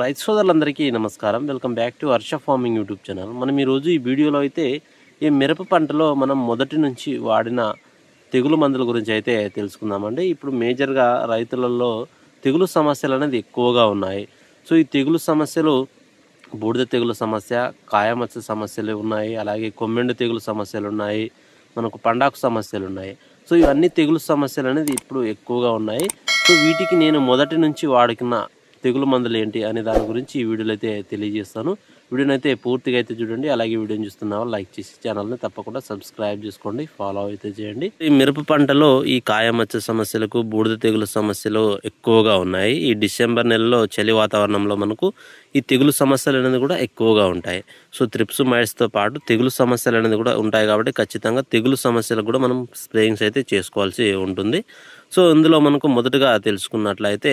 రైతు సోదరులందరికీ నమస్కారం. Welcome back to Harsha farming YouTube channel. మనం ఈరోజు ఈ వీడియోలో అయితే ఈ మిరప పంటలో మనం మొదటి నుంచి వాడిన తెగులు మందుల గురించి అయితే తెలుసుకుందామండి. ఇప్పుడు మేజర్గా రైతులలో తెగులు సమస్యలు అనేది ఎక్కువగా ఉన్నాయి. సో ఈ తెగులు సమస్యలు బూడిద తెగులు సమస్య కాయమచ్చ సమస్యలు ఉన్నాయి. అలాగే కొమ్మెండు తెగులు సమస్యలు ఉన్నాయి. మనకు పండాకు సమస్యలు ఉన్నాయి. సో ఇవన్నీ తెగులు సమస్యలు అనేది ఇప్పుడు ఎక్కువగా ఉన్నాయి. సో వీటికి నేను మొదటి నుంచి వాడుకున్న తెగులు మందులు ఏంటి అనే దాని గురించి ఈ వీడియోలో అయితే తెలియజేస్తాను. వీడియోని అయితే పూర్తిగా అయితే చూడండి. అలాగే వీడియోని చూస్తున్న లైక్ చేసి ఛానల్ని తప్పకుండా సబ్స్క్రైబ్ చేసుకోండి. ఫాలో అయితే చేయండి. ఈ మిరప పంటలో ఈ కాయమచ్చ సమస్యలకు బూడిద తెగులు సమస్యలు ఎక్కువగా ఉన్నాయి. ఈ డిసెంబర్ నెలలో చలి వాతావరణంలో మనకు ఈ తెగులు సమస్యలు అనేది కూడా ఎక్కువగా ఉంటాయి. సో త్రిప్స్ మైడ్స్తో పాటు తెగులు సమస్యలు అనేది కూడా ఉంటాయి కాబట్టి ఖచ్చితంగా తెగులు సమస్యలకు కూడా మనం స్ప్రేయింగ్స్ అయితే చేసుకోవాల్సి ఉంటుంది. సో ఇందులో మనకు మొదటగా తెలుసుకున్నట్లయితే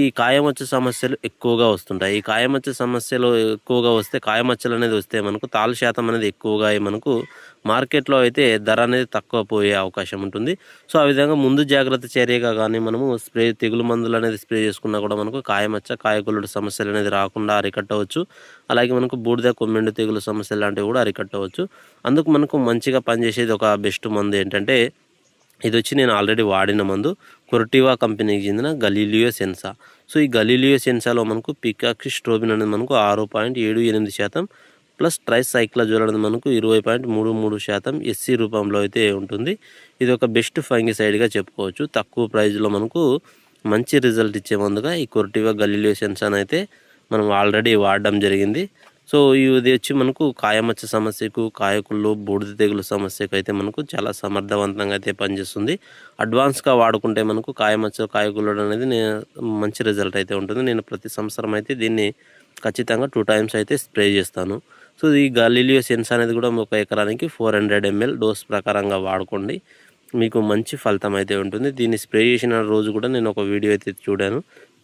ఈ కాయమచ్చ సమస్యలు ఎక్కువగా వస్తుంటాయి. ఈ కాయమచ్చ సమస్యలు ఎక్కువగా వస్తే కాయమచ్చలు అనేది వస్తే మనకు తాళ శాతం అనేది ఎక్కువగా మనకు మార్కెట్లో అయితే ధర అనేది తక్కువ పోయే అవకాశం ఉంటుంది. సో ఆ విధంగా ముందు జాగ్రత్త చర్యగా కానీ మనము స్ప్రే తెగులు మందులు అనేది స్ప్రే చేసుకున్నా కూడా మనకు కాయమచ్చ కాయకులుడు సమస్యలు అనేది రాకుండా అరికట్టవచ్చు. అలాగే మనకు బూడిద కొమ్మెండు తెగులు సమస్యలు లాంటివి కూడా అరికట్టవచ్చు. అందుకు మనకు మంచిగా పనిచేసేది ఒక బెస్ట్ మందు ఏంటంటే ఇది వచ్చి నేను ఆల్రెడీ వాడిన మందు కొరటివా కంపెనీకి చెందిన గలీలియో సెన్సా. సో ఈ గలీలియో సెన్సాలో మనకు పికాక్సి స్ట్రోబిన్ అనేది మనకు ఆరు పాయింట్ ఏడు ఎనిమిది శాతం ప్లస్ ట్రైస్ సైక్లజోల్ అనేది మనకు ఇరవై పాయింట్ మూడు మూడు శాతం ఎస్సీ రూపంలో అయితే ఉంటుంది. ఇది ఒక బెస్ట్ ఫంగిసైడ్గా చెప్పుకోవచ్చు. తక్కువ ప్రైజ్లో మనకు మంచి రిజల్ట్ ఇచ్చే మందుగా ఈ కొరటివా గలీలియో సెన్సాన్ అయితే మనం ఆల్రెడీ వాడడం జరిగింది. సో ఇది వచ్చి మనకు కాయమచ్చ సమస్యకు కాయకుళ్ళు బూడిద తెగులు సమస్యకు అయితే మనకు చాలా సమర్థవంతంగా అయితే పనిచేస్తుంది. అడ్వాన్స్గా వాడుకుంటే మనకు కాయమచ్చ కాయకుళ్ళు అనేది మంచి రిజల్ట్ అయితే ఉంటుంది. నేను ప్రతి సంవత్సరం అయితే దీన్ని ఖచ్చితంగా టూ టైమ్స్ అయితే స్ప్రే చేస్తాను. సో ఈ గలీలియో సెన్స్ అనేది కూడా ఒక ఎకరానికి ఫోర్ హండ్రెడ్ ఎంఎల్ డోస్ ప్రకారంగా వాడుకోండి. మీకు మంచి ఫలితం అయితే ఉంటుంది. దీన్ని స్ప్రే చేసిన రోజు కూడా నేను ఒక వీడియో అయితే చూడాను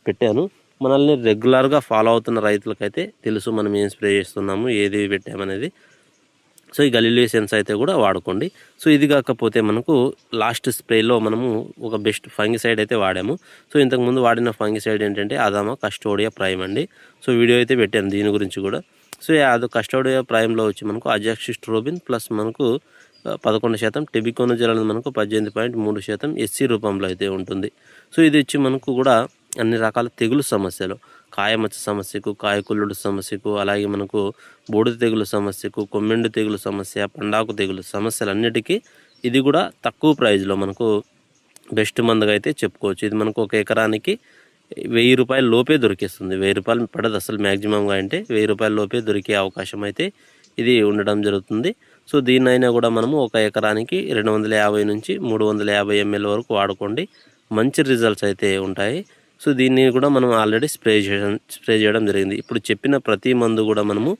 పెట్టాను. మనల్ని రెగ్యులర్గా ఫాలో అవుతున్న రైతులకైతే తెలుసు మనం ఏం స్ప్రే చేస్తున్నాము ఏది పెట్టామనేది. సో ఈ గలీలియో సెన్స్ అయితే కూడా వాడుకోండి. సో ఇది కాకపోతే మనకు లాస్ట్ స్ప్రేలో మనము ఒక బెస్ట్ ఫంగిసైడ్ అయితే వాడాము. సో ఇంతకుముందు వాడిన ఫంగిసైడ్ ఏంటంటే అదామా కస్టోడియా ప్రైమ్ అండి. సో వీడియో అయితే పెట్టాను దీని గురించి కూడా. సో అది కస్టోడియా ప్రైమ్లో వచ్చి మనకు అజాక్సిస్ట్రోబిన్ ప్లస్ మనకు పదకొండు శాతం టెబికోనజల్ అనేది మనకు పద్దెనిమిది పాయింట్ మూడు శాతం ఎస్సీ రూపంలో అయితే ఉంటుంది. సో ఇది వచ్చి మనకు కూడా అన్ని రకాల తెగులు సమస్యలు. కాయమచ్చ సమస్యకు కాయకుల్లుడు సమస్యకు అలాగే మనకు బూడిద తెగులు సమస్యకు కొమ్మెండు తెగులు సమస్య పండాకు తెగులు సమస్యలన్నిటికీ ఇది కూడా తక్కువ ప్రైజ్లో మనకు బెస్ట్ మందుగా అయితే చెప్పుకోవచ్చు. ఇది మనకు ఒక ఎకరానికి వెయ్యి రూపాయల లోపే దొరికేస్తుంది. వెయ్యి రూపాయలు పడదు అసలు మ్యాక్సిమంగా అంటే వెయ్యి రూపాయల లోపే దొరికే అవకాశం అయితే ఇది ఉండడం జరుగుతుంది. సో దీన్నైనా కూడా మనము ఒక ఎకరానికి రెండు వందల యాభై నుంచి మూడు వందల యాభై ఎంఎల్ వరకు వాడుకోండి. మంచి రిజల్ట్స్ అయితే ఉంటాయి. సో దీన్ని కూడా మనం ఆల్రెడీ స్ప్రే చేయడం స్ప్రే చేయడం జరిగింది. ఇప్పుడు చెప్పిన ప్రతి మందు కూడా మనము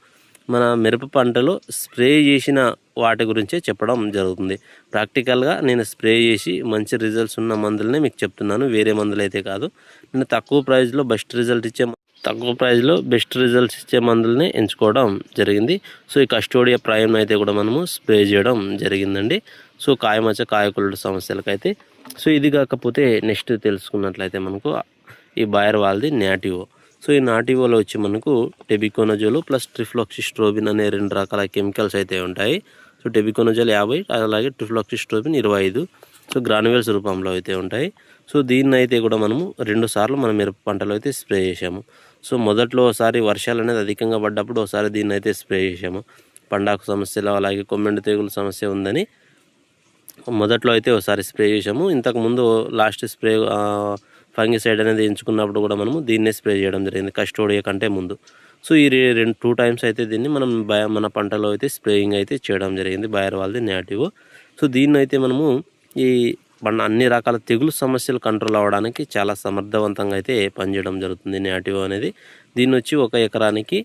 మన మిరప పంటలో స్ప్రే చేసిన వాటి గురించే చెప్పడం జరుగుతుంది. ప్రాక్టికల్గా నేను స్ప్రే చేసి మంచి రిజల్ట్స్ ఉన్న మందులనే మీకు చెప్తున్నాను. వేరే మందులు అయితే కాదు. నేను తక్కువ ప్రైస్లో బెస్ట్ రిజల్ట్ ఇచ్చే తక్కువ ప్రైస్లో బెస్ట్ రిజల్ట్స్ ఇచ్చే మందులని ఎంచుకోవడం జరిగింది. సో ఈ కస్టోడియా ప్రైమ్ అయితే కూడా మనము స్ప్రే చేయడం జరిగిందండి. సో కాయమచ్చ కాయకులు సమస్యలకైతే. సో ఇది కాకపోతే నెక్స్ట్ తెలుసుకున్నట్లయితే మనకు ఈ బాయర్ వాళ్ళది నాటివో. సో ఈ నాటివోలో వచ్చి మనకు టెబికోనజోలు ప్లస్ ట్రిఫ్లాక్సిస్ట్రోబిన్ అనే రెండు రకాల కెమికల్స్ అయితే ఉంటాయి. సో టెబికోనజోల్ యాభై అలాగే ట్రిఫ్లాక్సిస్ట్రోబిన్ ఇరవై ఐదు సో గ్రానువెల్స్ రూపంలో అయితే ఉంటాయి. సో దీన్ని అయితే కూడా మనము రెండు సార్లు మన మిరప పంటలో అయితే స్ప్రే చేసాము సో మొదట్లో ఒకసారి వర్షాలు అనేది అధికంగా పడ్డప్పుడు ఒకసారి దీన్ని అయితే స్ప్రే చేసాము పండాకు సమస్యలు అలాగే కొమ్మెండు తెగులు సమస్య ఉందని మొదట్లో అయితే ఒకసారి స్ప్రే చేసాము ఇంతకుముందు లాస్ట్ స్ప్రే ఫంగిసైడ్ అనేది ఎంచుకున్నప్పుడు కూడా మనము దీన్నే స్ప్రే చేయడం జరిగింది కస్టోడియా కంటే ముందు. సో ఈ రెండు టూ టైమ్స్ అయితే దీన్ని మనం బయ మన పంటలో అయితే స్ప్రేయింగ్ అయితే చేయడం జరిగింది బయర్ వాళ్ళది నేటివ్. సో దీన్ని అయితే మనము ఈ మన అన్ని రకాల తెగులు సమస్యలు కంట్రోల్ అవ్వడానికి చాలా సమర్థవంతంగా అయితే పనిచేయడం జరుగుతుంది నేటివ్ అనేది. దీన్ని వచ్చి ఒక ఎకరానికి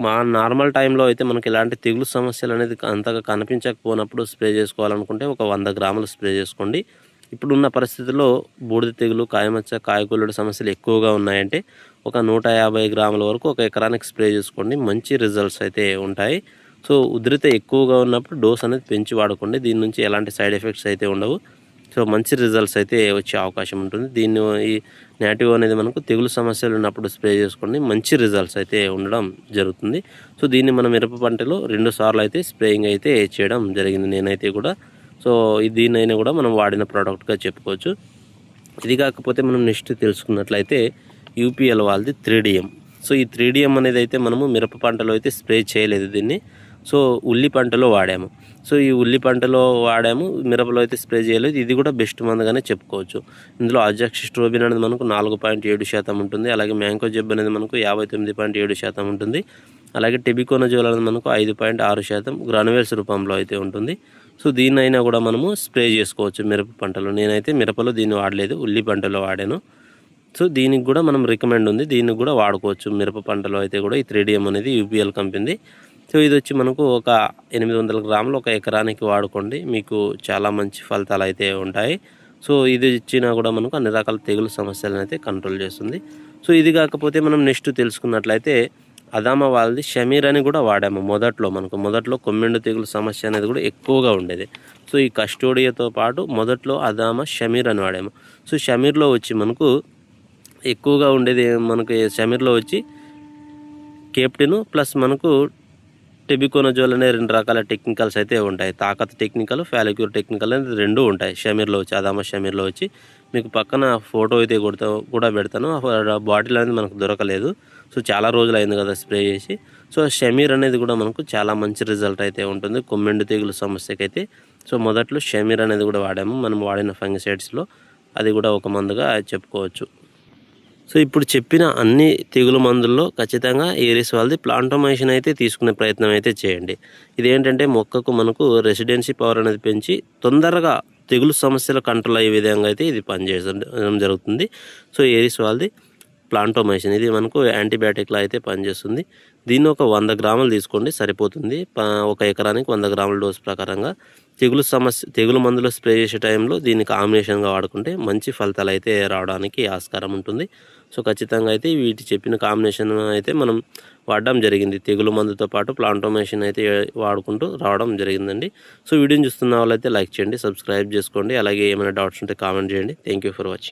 మా నార్మల్ టైంలో అయితే మనకి ఇలాంటి తెగులు సమస్యలు అనేది అంతగా కనిపించకపోయినప్పుడు స్ప్రే చేసుకోవాలనుకుంటే ఒక వంద గ్రాములు స్ప్రే చేసుకోండి. ఇప్పుడున్న పరిస్థితుల్లో బూడిద తెగులు కాయమచ్చ కాయకూలుడు సమస్యలు ఎక్కువగా ఉన్నాయంటే ఒక నూట యాభై గ్రాముల వరకు ఒక ఎకరానికి స్ప్రే చేసుకోండి. మంచి రిజల్ట్స్ అయితే ఉంటాయి. సో ఉధృత ఎక్కువగా ఉన్నప్పుడు డోస్ అనేది పెంచి వాడుకోండి. దీని నుంచి ఎలాంటి సైడ్ ఎఫెక్ట్స్ అయితే ఉండవు. సో మంచి రిజల్ట్స్ అయితే వచ్చే అవకాశం ఉంటుంది. దీన్ని ఈ నేటివ్ అనేది మనకు తెగులు సమస్యలు ఉన్నప్పుడు స్ప్రే చేసుకోండి. మంచి రిజల్ట్స్ అయితే ఉండడం జరుగుతుంది. సో దీన్ని మనం మిరప పంటలో రెండు సార్లు అయితే స్ప్రేయింగ్ అయితే చేయడం జరిగింది. నేనైతే కూడా సో దీనైనా కూడా మనం వాడిన ప్రోడక్ట్గా చెప్పుకోవచ్చు. ఇది కాకపోతే మనం నెక్స్ట్ తెలుసుకున్నట్లయితే యూపీఎల్ వాళ్ళది త్రీడిఎం. సో ఈ త్రీడిఎం అనేది అయితే మనము మిరప పంటలో అయితే స్ప్రే చేయలేదు దీన్ని. సో ఉల్లి పంటలో వాడాము. సో ఈ ఉల్లి పంటలో వాడాము మిరపలో అయితే స్ప్రే చేయలేదు. ఇది కూడా బెస్ట్ మందుగానే చెప్పుకోవచ్చు. ఇందులో అజాక్స్ స్ట్రోబిన్ అనేది మనకు నాలుగు పాయింట్ ఏడు శాతం ఉంటుంది. అలాగే మ్యాంకో జబ్బు అనేది మనకు యాభై తొమ్మిది పాయింట్ ఏడు శాతం ఉంటుంది. అలాగే టెబికోనజోల్ అనేది మనకు ఐదు పాయింట్ ఆరు శాతం గ్రానువేల్స్ రూపంలో అయితే ఉంటుంది. సో దీన్నైనా కూడా మనము స్ప్రే చేసుకోవచ్చు మిరప పంటలో. నేనైతే మిరపలో దీన్ని వాడలేదు ఉల్లి పంటలో వాడాను. సో దీనికి కూడా మనం రికమెండ్ ఉంది దీనికి కూడా వాడుకోవచ్చు. మిరప పంటలో అయితే కూడా ఈ త్రీడిఎం అనేది యూపీఎల్ కంపెనీ సో ఇది వచ్చి మనకు ఒక ఎనిమిది వందల గ్రాములు ఒక ఎకరానికి వాడుకోండి. మీకు చాలా మంచి ఫలితాలు అయితే ఉంటాయి. సో ఇది ఇచ్చినా కూడా మనకు అన్ని రకాల తెగులు సమస్యలను అయితే కంట్రోల్ చేస్తుంది. సో ఇది కాకపోతే మనం నెక్స్ట్ తెలుసుకున్నట్లయితే అదామ వాళ్ళది షమీర్ అని కూడా వాడాము మొదట్లో మనకు. మొదట్లో కొమ్మెండు తెగులు సమస్య అనేది కూడా ఎక్కువగా ఉండేది. సో ఈ కస్టోడియాతో పాటు మొదట్లో అదామ షమీర్ అని వాడాము. సో షమీర్లో వచ్చి మనకు ఎక్కువగా ఉండేది మనకి షమీర్లో వచ్చి కేప్టెను ప్లస్ మనకు టెబికోనజోల్ అనే రెండు రకాల టెక్నికల్స్ అయితే ఉంటాయి. తాకత్ టెక్నికల్ ఫ్యాలిక్యూర్ టెక్నికల్ అనేది రెండు ఉంటాయి షమీర్లో వచ్చి అదామ షమీర్లో వచ్చి. మీకు పక్కన ఫోటో అయితే కొడతా కూడా పెడతాను. ఆ బాటిల్ అనేది మనకు దొరకలేదు. సో చాలా రోజులు అయింది కదా స్ప్రే చేసి. సో షమీర్ అనేది కూడా మనకు చాలా మంచి రిజల్ట్ అయితే ఉంటుంది. కొమ్మెండు తెగులు సమస్యకైతే. సో మొదట్లో షమీర్ అనేది కూడా వాడాము. మనం వాడిన ఫంగిసైడ్స్లో అది కూడా ఒక మందుగా చెప్పుకోవచ్చు. సో ఇప్పుడు చెప్పిన అన్ని తెగులు మందుల్లో ఖచ్చితంగా ఏరిస్ వాళ్ళది ప్లాంటోమైషన్ అయితే తీసుకునే ప్రయత్నం అయితే చేయండి. ఇదేంటంటే మొక్కకు మనకు రెసిడెన్సీ పవర్ అనేది పెంచి తొందరగా తెగులు సమస్యలు కంట్రోల్ అయ్యే విధంగా అయితే ఇది పనిచేయడం జరుగుతుంది. సో ఏరిస్ వాళ్ళది ప్లాంటోమైసిన్. ఇది మనకు యాంటీబయాటిక్లా అయితే పనిచేస్తుంది. దీన్ని ఒక వంద గ్రాములు తీసుకోండి సరిపోతుంది. ఒక ఎకరానికి వంద గ్రాముల డోస్ ప్రకారంగా. తెగులు సమస్య తెగులు మందులు స్ప్రే చేసే టైంలో దీన్ని కాంబినేషన్గా వాడుకుంటే మంచి ఫలితాలు అయితే రావడానికి ఆస్కారం ఉంటుంది. సో ఖచ్చితంగా అయితే వీటి చెప్పిన కాంబినేషన్ అయితే మనం వాడడం జరిగింది. తెగులు మందుతో పాటు ప్లాంటోమేషన్ అయితే వాడుకుంటూ రావడం జరిగిందండి. సో వీడియోని చూస్తున్న వాళ్ళైతే లైక్ చేయండి సబ్స్క్రైబ్ చేసుకోండి. అలాగే ఏమైనా డౌట్స్ ఉంటే కామెంట్ చేయండి. Thank for watching.